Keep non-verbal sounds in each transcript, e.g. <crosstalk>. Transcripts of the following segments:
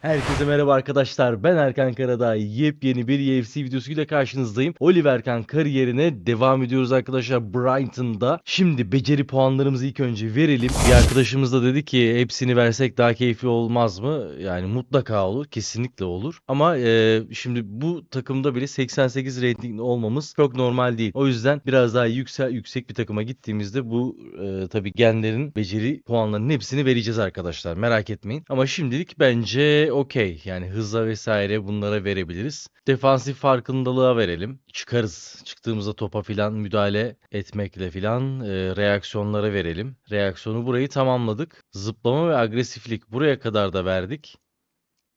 Herkese merhaba arkadaşlar. Ben Erkan Karadağ. Yepyeni bir UFC videosuyla karşınızdayım. Oliver Kahn kariyerine devam ediyoruz arkadaşlar Brighton'da. Şimdi beceri puanlarımızı ilk önce verelim. Bir arkadaşımız da dedi ki hepsini versek daha keyifli olmaz mı? Yani mutlaka olur. Kesinlikle olur. Ama e, şimdi bu takımda bile 88 ratingli olmamız çok normal değil. O yüzden biraz daha yüksek yüksek bir takıma gittiğimizde bu e, tabii genlerin beceri puanlarının hepsini vereceğiz arkadaşlar. Merak etmeyin. Ama şimdilik bence okey. Yani hıza vesaire bunlara verebiliriz. Defansif farkındalığa verelim. Çıkarız. Çıktığımızda topa filan müdahale etmekle filan e, reaksiyonlara verelim. Reaksiyonu burayı tamamladık. Zıplama ve agresiflik buraya kadar da verdik.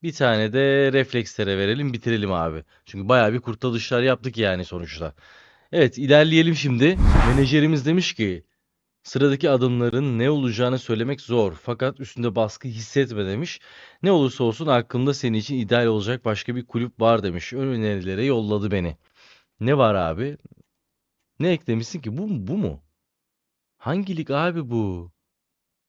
Bir tane de reflekslere verelim bitirelim abi. Çünkü bayağı bir kurtarışlar yaptık yani sonuçta. Evet ilerleyelim şimdi. Menajerimiz demiş ki sıradaki adımların ne olacağını söylemek zor fakat üstünde baskı hissetme demiş. Ne olursa olsun aklımda senin için ideal olacak başka bir kulüp var demiş. Ön önerilere yolladı beni. Ne var abi? Ne eklemişsin ki? Bu mu? Bu mu? Hangi lig abi bu?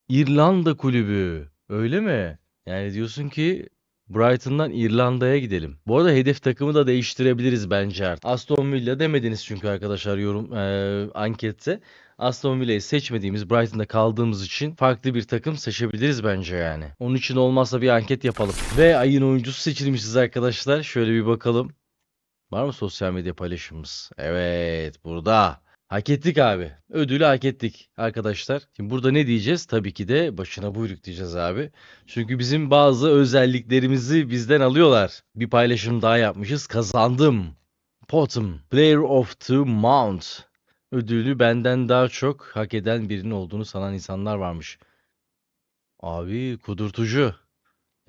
İrlanda kulübü. Öyle mi? Yani diyorsun ki Brighton'dan İrlanda'ya gidelim. Bu arada hedef takımı da değiştirebiliriz bence artık. Aston Villa demediniz çünkü arkadaşlar yorum eee, ankette. Aston Villa'yı seçmediğimiz Brighton'da kaldığımız için farklı bir takım seçebiliriz bence yani. Onun için olmazsa bir anket yapalım. Ve ayın oyuncusu seçilmişiz arkadaşlar. Şöyle bir bakalım. Var mı sosyal medya paylaşımımız? Evet burada. Hak ettik abi. Ödülü hak ettik arkadaşlar. Şimdi burada ne diyeceğiz? Tabii ki de başına buyruk diyeceğiz abi. Çünkü bizim bazı özelliklerimizi bizden alıyorlar. Bir paylaşım daha yapmışız. Kazandım. Potem. Player of the Month. Ödülü benden daha çok hak eden birinin olduğunu sanan insanlar varmış. Abi kudurtucu.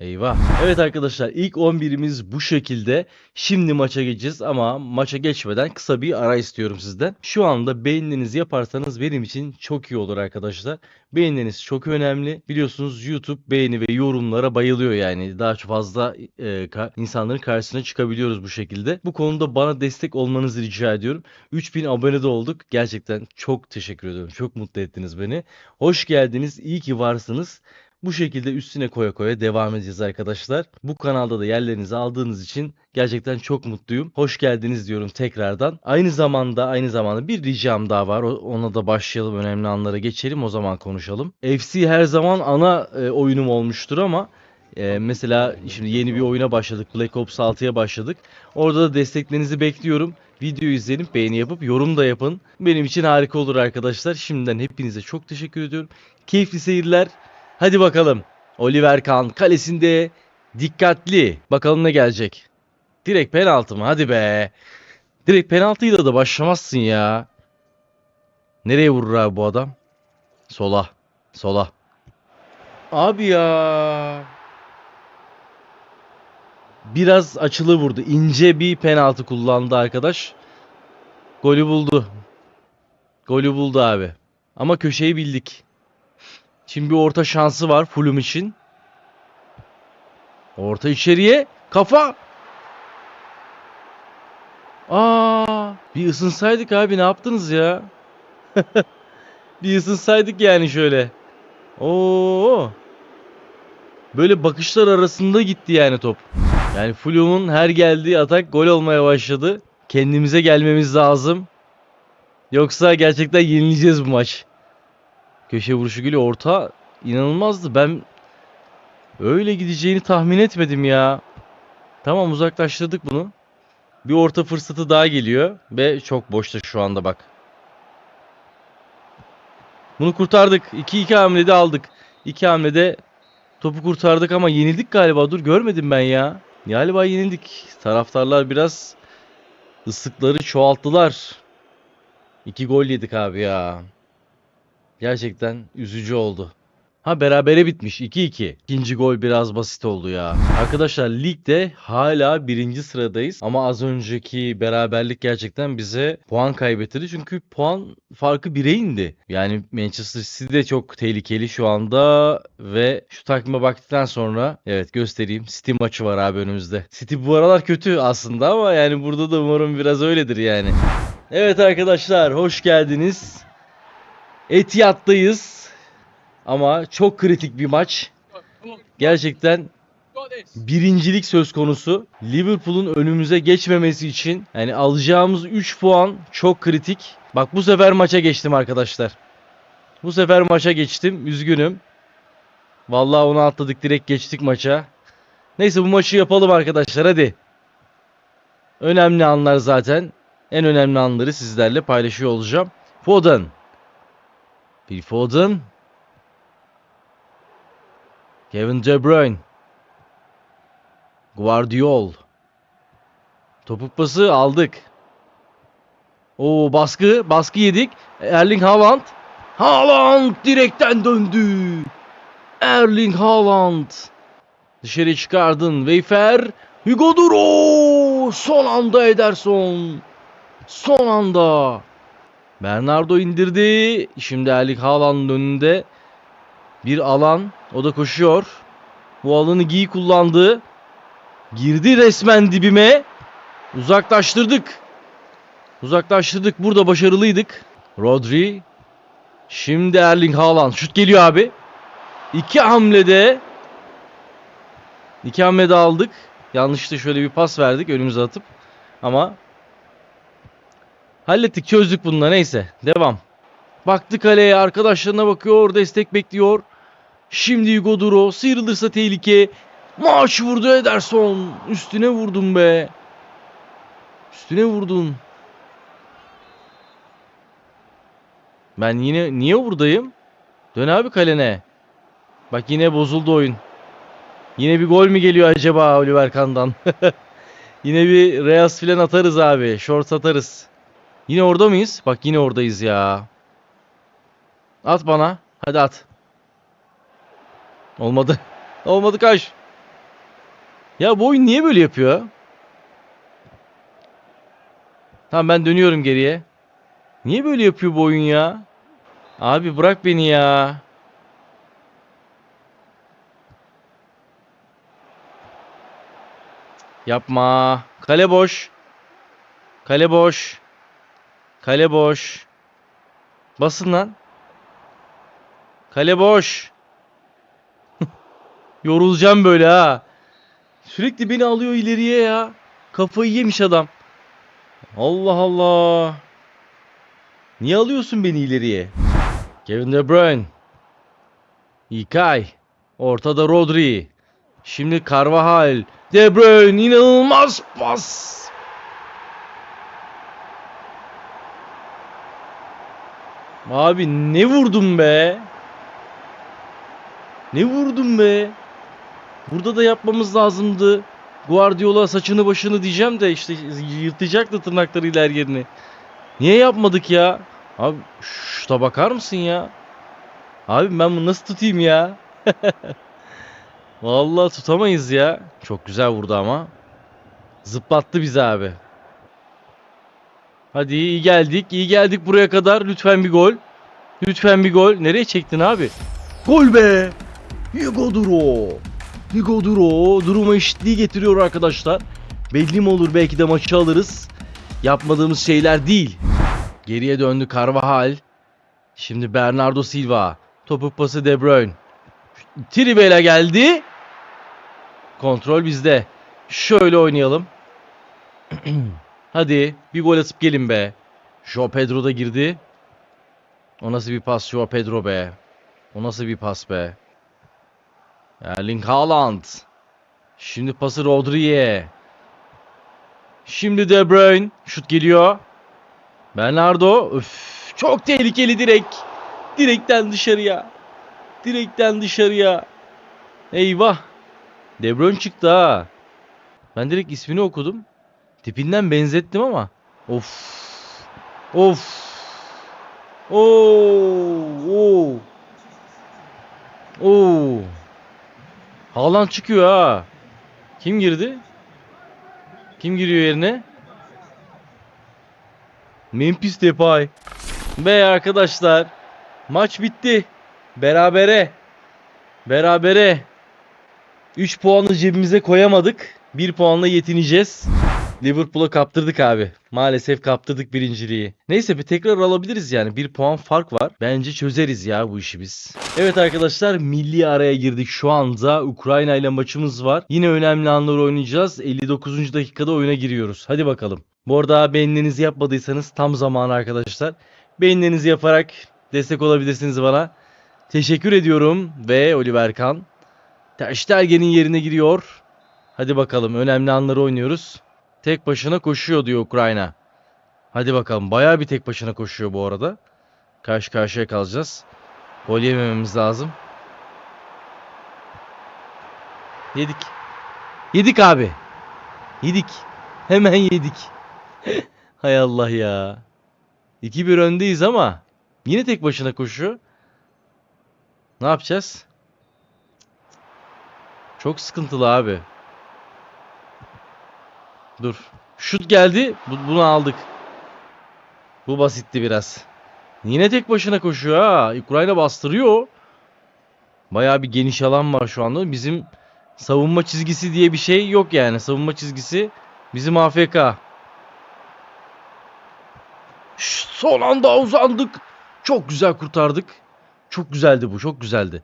Eyvah. Evet arkadaşlar ilk 11'imiz bu şekilde. Şimdi maça geçeceğiz ama maça geçmeden kısa bir ara istiyorum sizden. Şu anda beğeninizi yaparsanız benim için çok iyi olur arkadaşlar. Beğeniniz çok önemli. Biliyorsunuz YouTube beğeni ve yorumlara bayılıyor yani. Daha fazla e, ka- insanların karşısına çıkabiliyoruz bu şekilde. Bu konuda bana destek olmanızı rica ediyorum. 3000 abone de olduk. Gerçekten çok teşekkür ediyorum. Çok mutlu ettiniz beni. Hoş geldiniz. İyi ki varsınız. Bu şekilde üstüne koya koya devam edeceğiz arkadaşlar. Bu kanalda da yerlerinizi aldığınız için gerçekten çok mutluyum. Hoş geldiniz diyorum tekrardan. Aynı zamanda aynı zamanda bir ricam daha var. Ona da başlayalım. Önemli anlara geçelim. O zaman konuşalım. FC her zaman ana e, oyunum olmuştur ama e, mesela şimdi yeni bir oyuna başladık. Black Ops 6'ya başladık. Orada da desteklerinizi bekliyorum. Videoyu izleyin, beğeni yapıp yorum da yapın. Benim için harika olur arkadaşlar. Şimdiden hepinize çok teşekkür ediyorum. Keyifli seyirler. Hadi bakalım. Oliver Kahn kalesinde dikkatli. Bakalım ne gelecek. Direkt penaltı mı? Hadi be. Direkt penaltıyla da başlamazsın ya. Nereye vurur abi bu adam? Sola. Sola. Abi ya. Biraz açılı vurdu. İnce bir penaltı kullandı arkadaş. Golü buldu. Golü buldu abi. Ama köşeyi bildik. Şimdi bir orta şansı var Fulham için. Orta içeriye. Kafa. Aa, bir ısınsaydık abi ne yaptınız ya? <laughs> bir ısınsaydık yani şöyle. Oo. Böyle bakışlar arasında gitti yani top. Yani Fulham'ın her geldiği atak gol olmaya başladı. Kendimize gelmemiz lazım. Yoksa gerçekten yenileceğiz bu maç. Köşe vuruşu geliyor. Orta inanılmazdı. Ben öyle gideceğini tahmin etmedim ya. Tamam uzaklaştırdık bunu. Bir orta fırsatı daha geliyor. Ve çok boşta şu anda bak. Bunu kurtardık. 2-2 hamlede aldık. 2 hamlede topu kurtardık ama yenildik galiba. Dur görmedim ben ya. Galiba yenildik. Taraftarlar biraz ıslıkları çoğalttılar. 2 gol yedik abi ya. Gerçekten üzücü oldu. Ha berabere bitmiş 2-2. İkinci gol biraz basit oldu ya. Arkadaşlar ligde hala birinci sıradayız. Ama az önceki beraberlik gerçekten bize puan kaybettirdi. Çünkü puan farkı 1'e indi. Yani Manchester City de çok tehlikeli şu anda. Ve şu takvime baktıktan sonra evet göstereyim. City maçı var abi önümüzde. City bu aralar kötü aslında ama yani burada da umarım biraz öyledir yani. Evet arkadaşlar hoş geldiniz. Etihad'dayız. Ama çok kritik bir maç. Gerçekten birincilik söz konusu. Liverpool'un önümüze geçmemesi için yani alacağımız 3 puan çok kritik. Bak bu sefer maça geçtim arkadaşlar. Bu sefer maça geçtim. Üzgünüm. Vallahi onu atladık direkt geçtik maça. Neyse bu maçı yapalım arkadaşlar hadi. Önemli anlar zaten. En önemli anları sizlerle paylaşıyor olacağım. Foden. Phil Foden. Kevin De Bruyne. Guardiol. Topuk pası aldık. Oo baskı, baskı yedik. Erling Haaland. Haaland direkten döndü. Erling Haaland. Dışarı çıkardın. Wayfair. Hugo Duro. Son anda Ederson. Son anda. Bernardo indirdi. Şimdi Erling Haaland'ın önünde bir alan. O da koşuyor. Bu alanı giy kullandı. Girdi resmen dibime. Uzaklaştırdık. Uzaklaştırdık. Burada başarılıydık. Rodri. Şimdi Erling Haaland. Şut geliyor abi. İki hamlede iki hamlede aldık. Yanlışlıkla şöyle bir pas verdik önümüze atıp. Ama hallettik çözdük bununla neyse. Devam. Baktı kaleye arkadaşlarına bakıyor. Destek bekliyor. Şimdi Hugo Duro sıyrılırsa tehlike. Maç vurdu Ederson. Üstüne vurdun be. Üstüne vurdun. Ben yine niye buradayım? Dön abi kalene. Bak yine bozuldu oyun. Yine bir gol mü geliyor acaba Oliver Kahn'dan? <laughs> yine bir Reas filan atarız abi. Short atarız. Yine orada mıyız? Bak yine oradayız ya. At bana. Hadi at. Olmadı. <laughs> Olmadı kaç. Ya bu oyun niye böyle yapıyor? Tamam ben dönüyorum geriye. Niye böyle yapıyor bu oyun ya? Abi bırak beni ya. Yapma. Kale boş. Kale boş. Kale boş. Basın lan. Kale boş. <laughs> Yorulacağım böyle ha. Sürekli beni alıyor ileriye ya. Kafayı yemiş adam. Allah Allah. Niye alıyorsun beni ileriye? Kevin De Bruyne. İlkay. Ortada Rodri. Şimdi Carvajal. De Bruyne inanılmaz pas. Abi ne vurdum be? Ne vurdum be? Burada da yapmamız lazımdı. Guardiola saçını başını diyeceğim de işte yırtacaktı tırnaklarıyla her yerini. Niye yapmadık ya? Abi şuta bakar mısın ya? Abi ben bunu nasıl tutayım ya? <laughs> Vallahi tutamayız ya. Çok güzel vurdu ama. Zıplattı bizi abi. Hadi iyi geldik. iyi geldik buraya kadar. Lütfen bir gol. Lütfen bir gol. Nereye çektin abi? Gol be! Hugo Duro. Hugo Duro eşitliği getiriyor arkadaşlar. Belli mi olur belki de maçı alırız. Yapmadığımız şeyler değil. Geriye döndü Carvajal. Şimdi Bernardo Silva. Topuk pası De Bruyne. Trivela geldi. Kontrol bizde. Şöyle oynayalım. <clears throat> Hadi bir gol atıp gelin be. Joao Pedro da girdi. O nasıl bir pas Joao Pedro be. O nasıl bir pas be. Erling Haaland. Şimdi pası Rodri'ye. Şimdi De Bruyne. Şut geliyor. Bernardo. Öf, çok tehlikeli direk. Direkten dışarıya. Direkten dışarıya. Eyvah. De Bruyne çıktı ha. Ben direkt ismini okudum. Tipinden benzettim ama. Of. Of. Oo. Oo. Oo. Haaland çıkıyor ha. Kim girdi? Kim giriyor yerine? Memphis Depay. Ve arkadaşlar maç bitti. Berabere. Berabere. 3 puanı cebimize koyamadık. 1 puanla yetineceğiz. Liverpool'a kaptırdık abi. Maalesef kaptırdık birinciliği. Neyse bir tekrar alabiliriz yani. Bir puan fark var. Bence çözeriz ya bu işi biz. Evet arkadaşlar milli araya girdik şu anda. Ukrayna ile maçımız var. Yine önemli anlar oynayacağız. 59. dakikada oyuna giriyoruz. Hadi bakalım. Bu arada beğenilerinizi yapmadıysanız tam zamanı arkadaşlar. Beğenilerinizi yaparak destek olabilirsiniz bana. Teşekkür ediyorum ve Oliver Kahn. Ter Stegen'in yerine giriyor. Hadi bakalım önemli anları oynuyoruz. Tek başına koşuyor diyor Ukrayna. Hadi bakalım bayağı bir tek başına koşuyor bu arada. Karşı karşıya kalacağız. Gol yemememiz lazım. Yedik. Yedik abi. Yedik. Hemen yedik. <laughs> Hay Allah ya. 2-1 öndeyiz ama yine tek başına koşuyor. Ne yapacağız? Çok sıkıntılı abi. Dur. Şut geldi. Bu- bunu aldık. Bu basitti biraz. Yine tek başına koşuyor ha. Ukrayna bastırıyor. Bayağı bir geniş alan var şu anda. Bizim savunma çizgisi diye bir şey yok yani. Savunma çizgisi bizim AFK. Şşt, Son anda uzandık. Çok güzel kurtardık. Çok güzeldi bu. Çok güzeldi.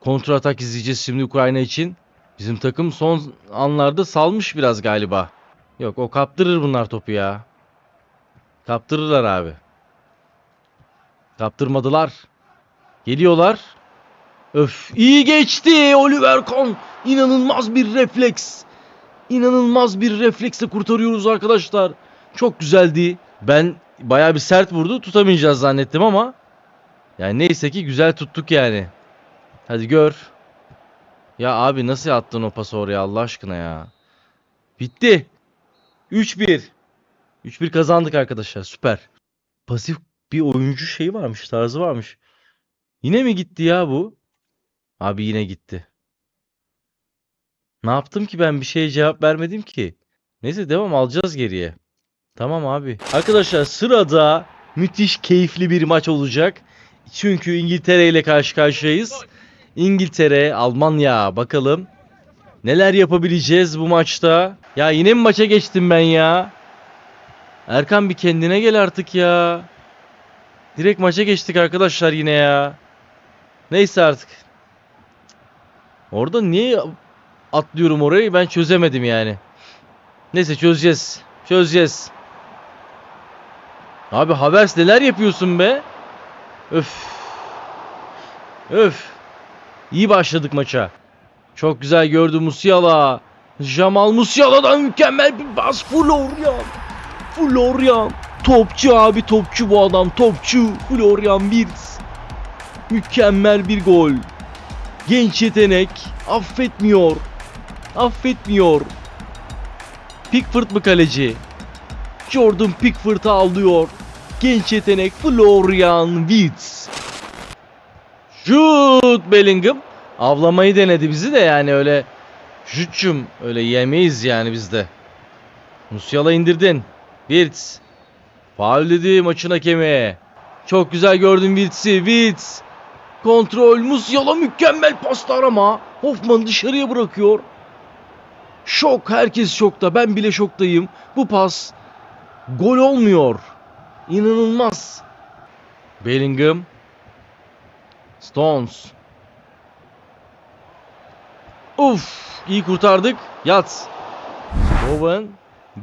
Kontra atak izleyeceğiz şimdi Ukrayna için. Bizim takım son anlarda salmış biraz galiba. Yok o kaptırır bunlar topu ya. Kaptırırlar abi. Kaptırmadılar. Geliyorlar. Öf iyi geçti Oliver Kahn. İnanılmaz bir refleks. İnanılmaz bir refleksle kurtarıyoruz arkadaşlar. Çok güzeldi. Ben bayağı bir sert vurdu. Tutamayacağız zannettim ama yani neyse ki güzel tuttuk yani. Hadi gör. Ya abi nasıl attın o pası oraya Allah aşkına ya. Bitti. 3-1. 3-1 kazandık arkadaşlar. Süper. Pasif bir oyuncu şeyi varmış, tarzı varmış. Yine mi gitti ya bu? Abi yine gitti. Ne yaptım ki ben bir şeye cevap vermedim ki. Neyse devam alacağız geriye. Tamam abi. Arkadaşlar sırada müthiş keyifli bir maç olacak. Çünkü İngiltere ile karşı karşıyayız. İngiltere, Almanya bakalım. Neler yapabileceğiz bu maçta? Ya yine mi maça geçtim ben ya? Erkan bir kendine gel artık ya. Direkt maça geçtik arkadaşlar yine ya. Neyse artık. Orada niye atlıyorum orayı ben çözemedim yani. Neyse çözeceğiz. Çözeceğiz. Abi Havers neler yapıyorsun be? Öf. Öf. İyi başladık maça. Çok güzel gördü Musiala. Jamal Musiala'dan mükemmel bir bas. Florian. Florian. Topçu abi topçu bu adam. Topçu. Florian Wirtz. Mükemmel bir gol. Genç yetenek. Affetmiyor. Affetmiyor. Pickford mı kaleci? Jordan Pickford'ı alıyor. Genç yetenek Florian Wirtz. Şut Bellingham. Avlamayı denedi bizi de yani öyle şutçum öyle yemeyiz yani bizde. Musiala indirdin. Wirtz. Faul dedi maçın hakemi. Çok güzel gördüm Wirtz'i. Wirtz. Kontrol. Musiala mükemmel paslar ama Hoffman dışarıya bırakıyor. Şok. Herkes şokta. Ben bile şoktayım. Bu pas gol olmuyor. İnanılmaz. Bellingham. Stones. Uf, iyi kurtardık. Yat. Bowen.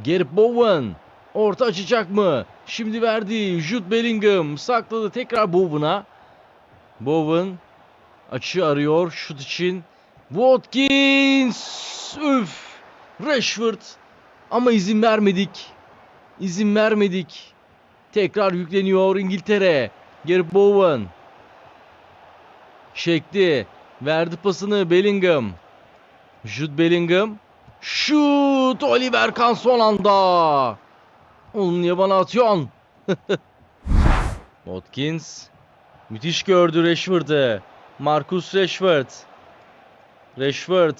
Gareth Bowen. Orta açacak mı? Şimdi verdi. Jude Bellingham sakladı tekrar Bowen'a. Bowen açı arıyor şut için. Watkins. Üf. Rashford. Ama izin vermedik. İzin vermedik. Tekrar yükleniyor İngiltere. Gareth Bowen. Çekti. Verdi pasını Bellingham. Jude Bellingham. Şut! Oliver Kahn son anda. Oğlum niye bana atıyorsun? <laughs> Watkins. Müthiş gördü Rashford'ı. Marcus Rashford. Rashford.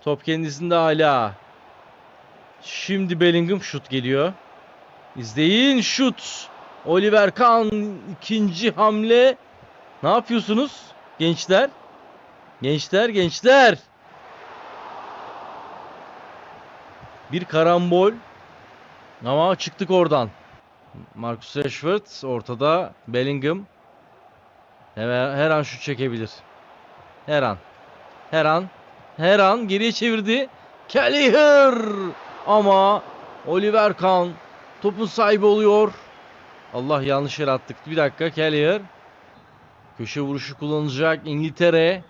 Top kendisinde hala. Şimdi Bellingham şut geliyor. İzleyin şut. Oliver Kahn ikinci hamle. Ne yapıyorsunuz gençler? Gençler gençler. Bir karambol. Ama çıktık oradan. Marcus Rashford ortada. Bellingham. Her, an şut çekebilir. Her an. Her an. Her an geriye çevirdi. Kelleher. Ama Oliver Kahn topun sahibi oluyor. Allah yanlış yere attık. Bir dakika Kelleher. Köşe vuruşu kullanacak İngiltere.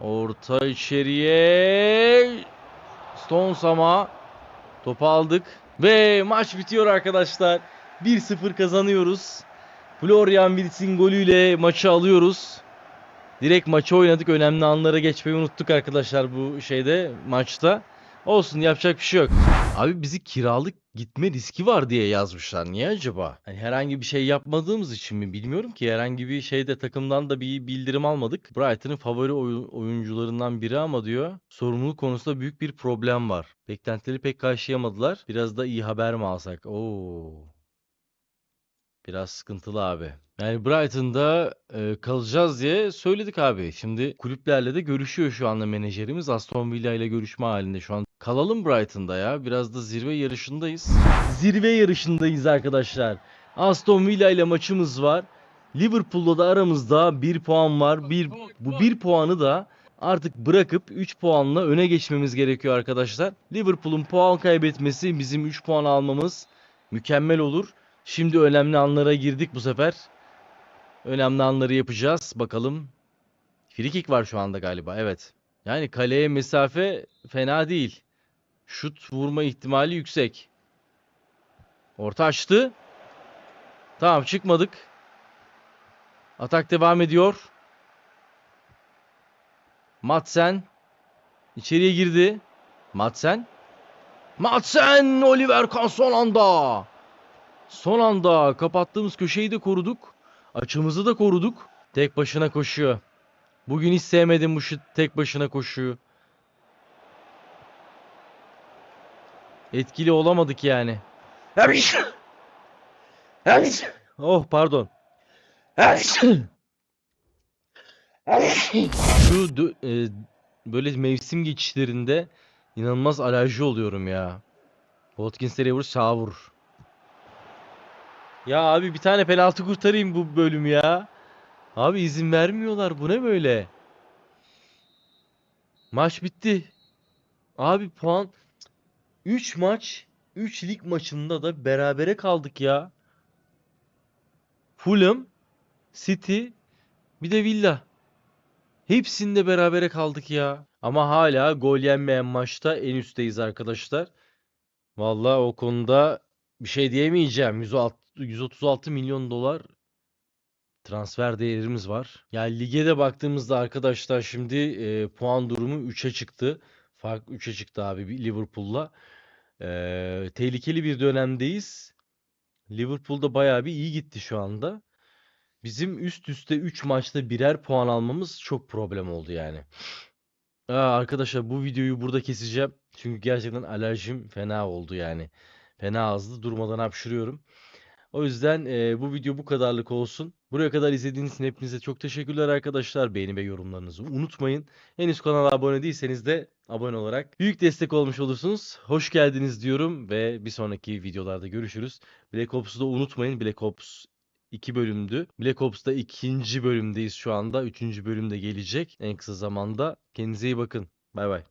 Orta içeriye. Stones ama topu aldık. Ve maç bitiyor arkadaşlar. 1-0 kazanıyoruz. Florian Wirtz'in golüyle maçı alıyoruz. Direkt maçı oynadık. Önemli anlara geçmeyi unuttuk arkadaşlar bu şeyde maçta. Olsun yapacak bir şey yok. Abi bizi kiralık gitme riski var diye yazmışlar. Niye acaba? Hani herhangi bir şey yapmadığımız için mi bilmiyorum ki. Herhangi bir şeyde takımdan da bir bildirim almadık. Brighton'ın favori oyu- oyuncularından biri ama diyor sorumluluk konusunda büyük bir problem var. Beklentileri pek karşılayamadılar. Biraz da iyi haber mi alsak? Oo. Biraz sıkıntılı abi. Yani Brighton'da e, kalacağız diye söyledik abi. Şimdi kulüplerle de görüşüyor şu anda menajerimiz. Aston Villa ile görüşme halinde şu an. Kalalım Brighton'da ya. Biraz da zirve yarışındayız. Zirve yarışındayız arkadaşlar. Aston Villa ile maçımız var. Liverpool'la da aramızda 1 puan var. Bir, bu 1 puanı da artık bırakıp 3 puanla öne geçmemiz gerekiyor arkadaşlar. Liverpool'un puan kaybetmesi bizim 3 puan almamız mükemmel olur. Şimdi önemli anlara girdik bu sefer. Önemli anları yapacağız. Bakalım. Free kick var şu anda galiba. Evet. Yani kaleye mesafe fena değil. Şut vurma ihtimali yüksek. Orta açtı. Tamam çıkmadık. Atak devam ediyor. Matsen içeriye girdi. Matsen. Matsen Oliver Kahn son anda. Son anda kapattığımız köşeyi de koruduk. Açımızı da koruduk. Tek başına koşuyor. Bugün hiç sevmedim bu şut tek başına koşuyu. Etkili olamadık yani. Oh pardon. Şu e, böyle mevsim geçişlerinde inanılmaz alerji oluyorum ya. Watkins nereye vurur? Sağa vurur. Ya abi bir tane penaltı kurtarayım bu bölüm ya. Abi izin vermiyorlar. Bu ne böyle? Maç bitti. Abi puan 3 maç 3 lig maçında da berabere kaldık ya. Fulham, City, bir de Villa. Hepsinde berabere kaldık ya. Ama hala gol yenmeyen maçta en üstteyiz arkadaşlar. Vallahi o konuda bir şey diyemeyeceğim. 106 136 milyon dolar transfer değerimiz var. Yani lige de baktığımızda arkadaşlar şimdi e, puan durumu 3'e çıktı. Fark 3'e çıktı abi Liverpool'la. E, tehlikeli bir dönemdeyiz. Liverpool'da bayağı bir iyi gitti şu anda. Bizim üst üste 3 maçta birer puan almamız çok problem oldu yani. Aa, arkadaşlar bu videoyu burada keseceğim. Çünkü gerçekten alerjim fena oldu yani. Fena azdı durmadan hapşırıyorum. O yüzden e, bu video bu kadarlık olsun. Buraya kadar izlediğiniz için hepinize çok teşekkürler arkadaşlar. Beğeni ve yorumlarınızı unutmayın. Henüz kanala abone değilseniz de abone olarak büyük destek olmuş olursunuz. Hoş geldiniz diyorum ve bir sonraki videolarda görüşürüz. Black Ops'u da unutmayın. Black Ops 2 bölümdü. Black Ops'ta ikinci bölümdeyiz şu anda. Üçüncü bölüm de gelecek en kısa zamanda. Kendinize iyi bakın. Bay bay.